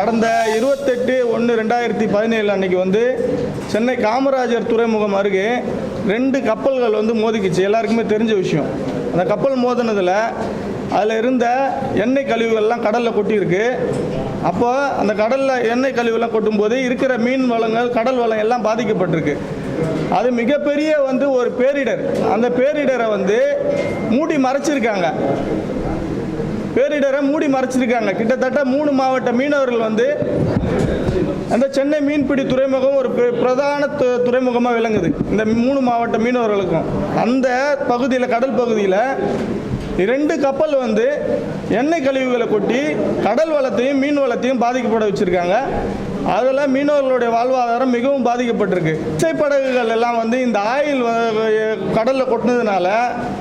கடந்த இருபத்தெட்டு ஒன்று ரெண்டாயிரத்தி பதினேழு அன்னைக்கு வந்து சென்னை காமராஜர் துறைமுகம் அருகே ரெண்டு கப்பல்கள் வந்து மோதிக்குச்சு. எல்லாருக்குமே தெரிஞ்ச விஷயம். அந்த கப்பல் மோதினதில் அதில் இருந்த எண்ணெய் கழிவுகள்லாம் கடலில் கொட்டியிருக்கு. அப்போ அந்த கடலில் எண்ணெய் கழிவுலாம் கொட்டும்போது இருக்கிற மீன் வளங்கள் கடல் வளம் எல்லாம் பாதிக்கப்பட்டிருக்கு. அது மிகப்பெரிய வந்து ஒரு பேரிடர். அந்த பேரிடரை வந்து மூடி மறைச்சிருக்காங்க. பேரிடரை மூடி மறைச்சிருக்காங்க. கிட்டத்தட்ட மூணு மாவட்ட மீனவர்கள் வந்து அந்த சென்னை மீன்பிடி துறைமுகம் ஒரு பிரதான து- துறைமுகமாக விளங்குது. இந்த மூணு மாவட்ட மீனவர்களுக்கும். அந்த பகுதியில் கடல் பகுதியில் ரெண்டு கப்பல் வந்து எண்ணெய் கழிவுகளை கொட்டி கடல் வளத்தையும் மீன் வளத்தையும் பாதிக்கப்பட வச்சுருக்காங்க. அதில் மீனவர்களுடைய வாழ்வாதாரம் மிகவும் பாதிக்கப்பட்டிருக்கு. விசைப்படகுகள் எல்லாம் வந்து இந்த ஆயில் கடலில் கொட்டினதுனால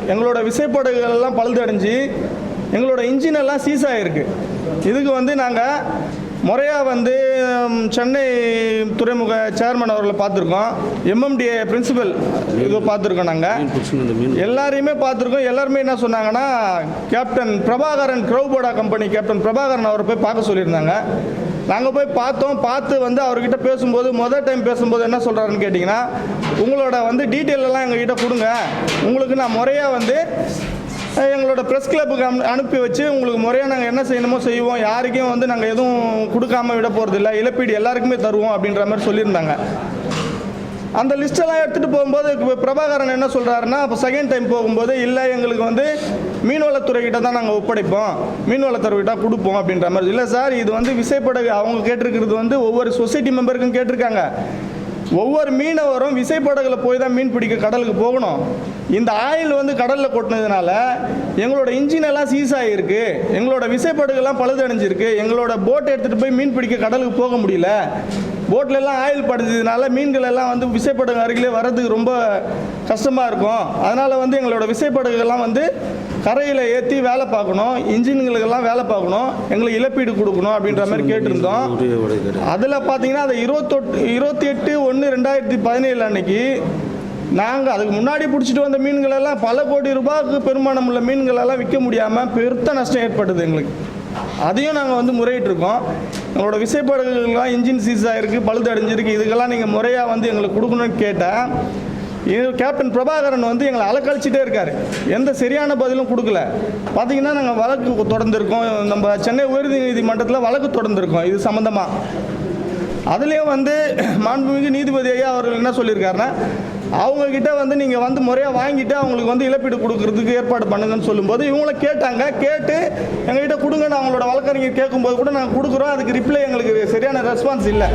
எங்களோட விசைப்படகுகள் எல்லாம் பழுதடைஞ்சு எங்களோட இன்ஜின் எல்லாம் சீஸ் ஆகிருக்கு இதுக்கு வந்து நாங்கள் முறையாக வந்து சென்னை துறைமுக சேர்மன் அவர்களை பார்த்துருக்கோம். எம்எம்டிஏ பிரின்சிபல் இது பார்த்துருக்கோம் நாங்கள் எல்லாரையுமே பார்த்துருக்கோம். எல்லாருமே என்ன சொன்னாங்கன்னா கேப்டன் பிரபாகரன் க்ரௌபோடா கம்பெனி கேப்டன் பிரபாகரன் அவரை போய் பார்க்க சொல்லியிருந்தாங்க. நாங்கள் போய் பார்த்தோம். பார்த்து வந்து அவர்கிட்ட பேசும்போது மொதல் டைம் பேசும்போது என்ன சொல்கிறாருன்னு கேட்டிங்கன்னா உங்களோட வந்து டீட்டெயில் எல்லாம் எங்ககிட்ட கொடுங்க. உங்களுக்கு நான் முறையாக வந்து எங்களோட ப்ரெஸ் கிளப்புக்கு அனுப்பி வச்சு உங்களுக்கு முறையாக நாங்கள் என்ன செய்யணுமோ செய்வோம். யாருக்கும் வந்து நாங்கள் எதுவும் கொடுக்காம விட போகிறதில்ல இழப்பீடு எல்லாருக்குமே தருவோம் அப்படின்ற மாதிரி சொல்லியிருந்தாங்க. அந்த லிஸ்டெல்லாம் எடுத்துகிட்டு போகும்போது இப்போ பிரபாகரன் என்ன சொல்கிறாருன்னா அப்போ செகண்ட் டைம் போகும்போது இல்லை எங்களுக்கு வந்து மீன்வளத்துறைகிட்ட தான் நாங்கள் ஒப்படைப்போம். மீன்வளத்துறைகிட்ட கொடுப்போம் அப்படின்ற மாதிரி. இல்லை சார் இது வந்து விசைப்படகு அவங்க கேட்டிருக்கிறது வந்து ஒவ்வொரு சொசைட்டி மெம்பருக்கும் கேட்டிருக்காங்க. ஒவ்வொரு மீனவரும் விசைப்படகுல போய் தான் மீன் பிடிக்க கடலுக்கு போகணும். இந்த ஆயில் வந்து கடலில் கொட்டினதுனால எங்களோட இன்ஜின் எல்லாம் சீஸ் ஆகிருக்கு எங்களோட விசைப்படகுலாம் பழுதடைஞ்சிருக்கு. எங்களோட போட் எடுத்துகிட்டு போய் மீன் பிடிக்க கடலுக்கு போக முடியல. போட்ல எல்லாம் ஆயில் படுத்ததுனால மீன்கள் எல்லாம் வந்து விசைப்படகு அருகிலே வர்றதுக்கு ரொம்ப கஷ்டமாக இருக்கும். அதனால் வந்து எங்களோட விசைப்படகுகள்லாம் வந்து கரையில் ஏற்றி வேலை பார்க்கணும் இன்ஜின்களுக்கெல்லாம் வேலை பார்க்கணும் எங்களுக்கு இழப்பீடு கொடுக்கணும் அப்படின்ற மாதிரி கேட்டிருந்தோம். அதில் பார்த்தீங்கன்னா அது இருபத்தொட்டு இருபத்தி எட்டு ஒன்று ரெண்டாயிரத்தி பதினேழு அன்னைக்கு நாங்கள் அதுக்கு முன்னாடி பிடிச்சிட்டு வந்த மீன்கள் எல்லாம் பல கோடி ரூபாய்க்கு பெருமானம் உள்ள மீன்கள் எல்லாம் விற்க முடியாமல் பெருத்த நஷ்டம் ஏற்பட்டது எங்களுக்கு. அதையும் நாங்கள் வந்து முறையிட்டிருக்கோம். எங்களோட விசைப்படகுகள்லாம் இன்ஜின் சீஸ் ஆகிருக்கு பழுது அடைஞ்சிருக்கு. இதுக்கெல்லாம் நீங்கள் முறையாக வந்து எங்களுக்கு கொடுக்கணும்னு கேட்டேன் இது கேப்டன் பிரபாகரன் வந்து எங்களை அலக்கழிச்சிட்டே இருக்கார். எந்த சரியான பதிலும் கொடுக்கல. பார்த்தீங்கன்னா நாங்கள் வழக்கு தொடர்ந்துருக்கோம். நம்ம சென்னை உயர்நீதிமன்றத்தில் வழக்கு தொடர்ந்துருக்கோம். இது சம்மந்தமாக அதுலேயும் வந்து மாண்புமிகு நீதிபதி ஐயா அவர்கள் என்ன சொல்லியிருக்காருன்னா அவங்கக்கிட்ட வந்து நீங்கள் வந்து முறையாக வாங்கிட்டு அவங்களுக்கு வந்து இழப்பீடு கொடுக்கறதுக்கு ஏற்பாடு பண்ணுங்கன்னு சொல்லும்போது இவங்கள கேட்டாங்க. கேட்டு எங்ககிட்ட கொடுங்கன்னு அவங்களோட வழக்கறிஞர் கேட்கும்போது கூட நாங்கள் கொடுக்குறோம். அதுக்கு ரிப்ளை எங்களுக்கு சரியான ரெஸ்பான்ஸ் இல்லை.